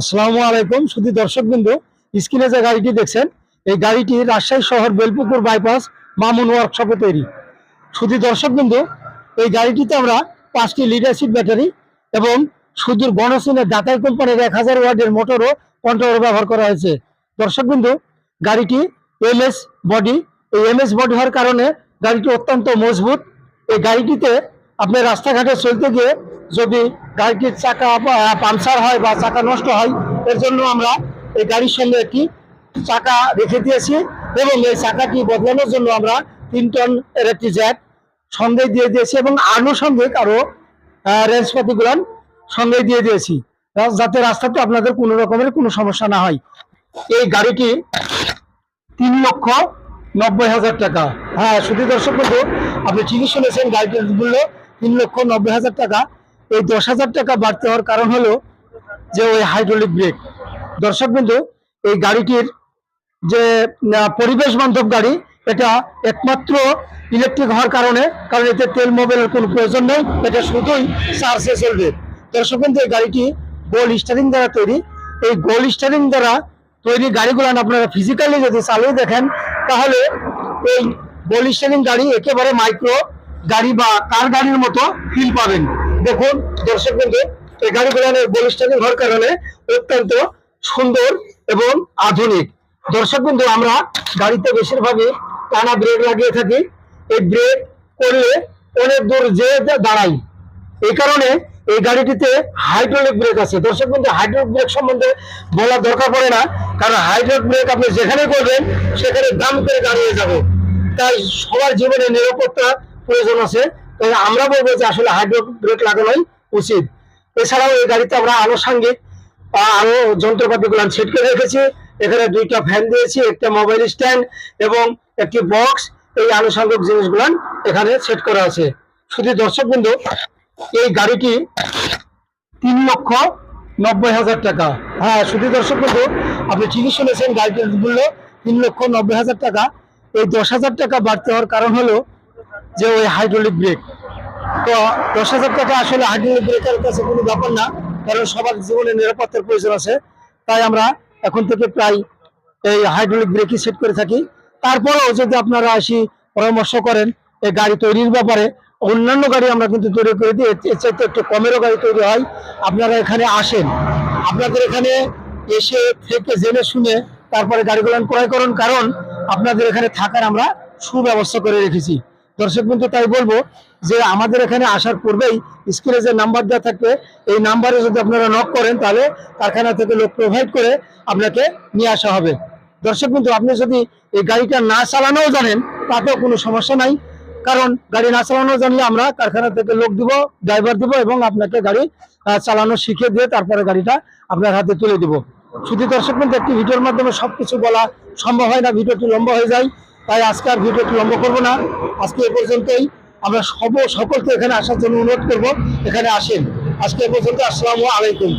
আসসালামু আলাইকুম শুধু দর্শক বিন্দু স্ক্রিনে যে গাড়িটি দেখছেন, এই গাড়িটি রাজশাহী শহর বেলপুকুর বাইপাস মামুন ওয়ার্কশপে তৈরি। শুধু দর্শক বিন্দু এই গাড়িটিতে আমরা পাঁচটি লিডারশিপ ব্যাটারি এবং সুদূর বনসিনের দাতাই কোম্পানির এক হাজার ওয়ার্ডের মোটরও ও কন্ট্রোলার ব্যবহার করা হয়েছে। দর্শক বিন্দু গাড়িটি এমএস বডি এই এমএস বডি হওয়ার কারণে গাড়িটি অত্যন্ত মজবুত। এই গাড়িটিতে আপনি রাস্তাঘাটে চলতে গিয়ে যদি গাড়িটির চাকা পাংচার হয় বা চাকা নষ্ট হয়, এর জন্য আমরা এই গাড়ির সঙ্গে একটি চাকা রেখে দিয়েছি এবং এই চাকাটি বদলানোর জন্য আমরা তিন টন এর একটি জ্যাক সঙ্গে দিয়ে দিয়েছি এবং আনুষঙ্গিক আরও রেঞ্জপাতি গুলান সঙ্গে দিয়ে দিয়েছি যাতে রাস্তাতে আপনাদের কোনো রকমের কোনো সমস্যা না হয়। এই গাড়িটি তিন লক্ষ নব্বই হাজার টাকা। হ্যাঁ শুধু দর্শক বন্ধু, আপনি ঠিকই শুনেছেন, গাড়িটির মূল্য তিন লক্ষ নব্বই হাজার টাকা। এই দশ হাজার টাকা বাড়তে হওয়ার কারণ হলো যে ওই হাইড্রোলিক ব্রেক দর্শক বিন্দু, এই গাড়িটির যে পরিবেশ বান্ধব গাড়ি, এটা একমাত্র ইলেকট্রিক হওয়ার কারণে, কারণ এতে তেল মোবাইলের কোনো প্রয়োজন নেই, এটা শুধুই চার্জে চলবে। দর্শক বিন্দু, এই গাড়িটি গোল স্টারিং দ্বারা তৈরি। এই গোল স্টারিং দ্বারা তৈরি গাড়িগুলো আপনারা ফিজিক্যালি যদি চালিয়ে দেখেন, তাহলে এই গোল স্টারিং গাড়ি একেবারে মাইক্রো গাড়ি বা কার গাড়ির মতো ফিল পাবেন। দেখুন, দর্শক বিন্দু এই গাড়িগুলো গোল স্টারিং হওয়ার কারণে অত্যন্ত সুন্দর এবং আধুনিক। দর্শক বিন্দু আমরা গাড়িতে বেশিরভাগই টানা ব্রেক লাগিয়ে থাকি। এই ব্রেক করলে অনেক দূর যেয়ে দাঁড়াই। এই কারণে এই গাড়িটিতে হাইড্রোলিক ব্রেক আছে। দর্শক বন্ধু হাইড্রোলিক ব্রেক সম্বন্ধে বলার দরকার পড়ে না, কারণ হাইড্রোলিক ব্রেক আপনি যেখানে করবেন, সেখানে দাম করে দাঁড়িয়ে যাবে। তাই সবার জীবনে নিরাপত্তা প্রয়োজন আছে। আমরা বলব যে আসলে হাইড্রো ব্রেক লাগানোই উচিত। এছাড়াও এই গাড়িতে আমরা আনুষঙ্গিক আহ, আরও যন্ত্রপাতি গুলো সেট করে রেখেছি। এখানে দুইটা ফ্যান দিয়েছি একটা মোবাইল স্ট্যান্ড এবং একটি বক্স এই আনুষঙ্গিক জিনিসগুলো এখানে সেট করা আছে। শুধু দর্শক বিন্দু এই গাড়িটি তিন লক্ষ নব্বই হাজার টাকা। হ্যাঁ শুধু দর্শক বন্ধু আপনি ঠিকই শুনেছেন গাড়িটির মূল্য তিন লক্ষ নব্বই হাজার টাকা। এই দশ হাজার টাকা বাড়তে হওয়ার কারণ হলো যে ওই হাইড্রোলিক ব্রেক তো দশ হাজার টাকা আসলে হাইড্রোলিক ব্রেকের কাছে কোনো ব্যাপার না, কারণ সবার জীবনে নিরাপত্তার প্রয়োজন আছে। তাই আমরা এখন থেকে প্রায় এই হাইড্রোলিক ব্রেকই সেট করে থাকি। তারপরেও যদি আপনারা আসি পরামর্শ করেন এই গাড়ি তৈরির ব্যাপারে, অন্যান্য গাড়ি আমরা কিন্তু তৈরি করে দিই। এর চাইতে একটু কমেরও গাড়ি তৈরি হয়। আপনারা এখানে আসেন। আপনাদের এখানে এসে থেকে জেনে শুনে তারপরে গাড়িগুলো ক্রয় করুন কারণ আপনাদের এখানে থাকার আমরা সুব্যবস্থা করে রেখেছি। দর্শক বন্ধু, তাই বলব যে আমাদের এখানে আসার পূর্বেই স্কুলে যে নাম্বার দেওয়া থাকবে, এই নাম্বারে যদি আপনারা নক করেন, তাহলে কারখানা থেকে লোক প্রোভাইড করে আপনাকে নিয়ে আসা হবে। দর্শক বন্ধু, আপনি যদি এই গাড়িটা না চালানোও জানেন, তাতেও কোনো সমস্যা নাই। কারণ গাড়ি না চালানো জানলে আমরা কারখানা থেকে লোক দিব ড্রাইভার দিব এবং আপনাকে গাড়ি চালানো শিখিয়ে দিয়ে তারপরে গাড়িটা আপনার হাতে তুলে দিব। শুধু দর্শক বন্ধু, একটি ভিডিওর মাধ্যমে সবকিছু বলা সম্ভব হয় না, ভিডিওটি লম্বা হয়ে যায়। তাই আজকে আর ভিডিও বিলম্ব করব না। আজকে এ পর্যন্তই। আমরা সব সকলকে এখানে আসার জন্য অনুরোধ করব। এখানে আসেন। আজকে এ পর্যন্ত আসসালামু আলাইকুম।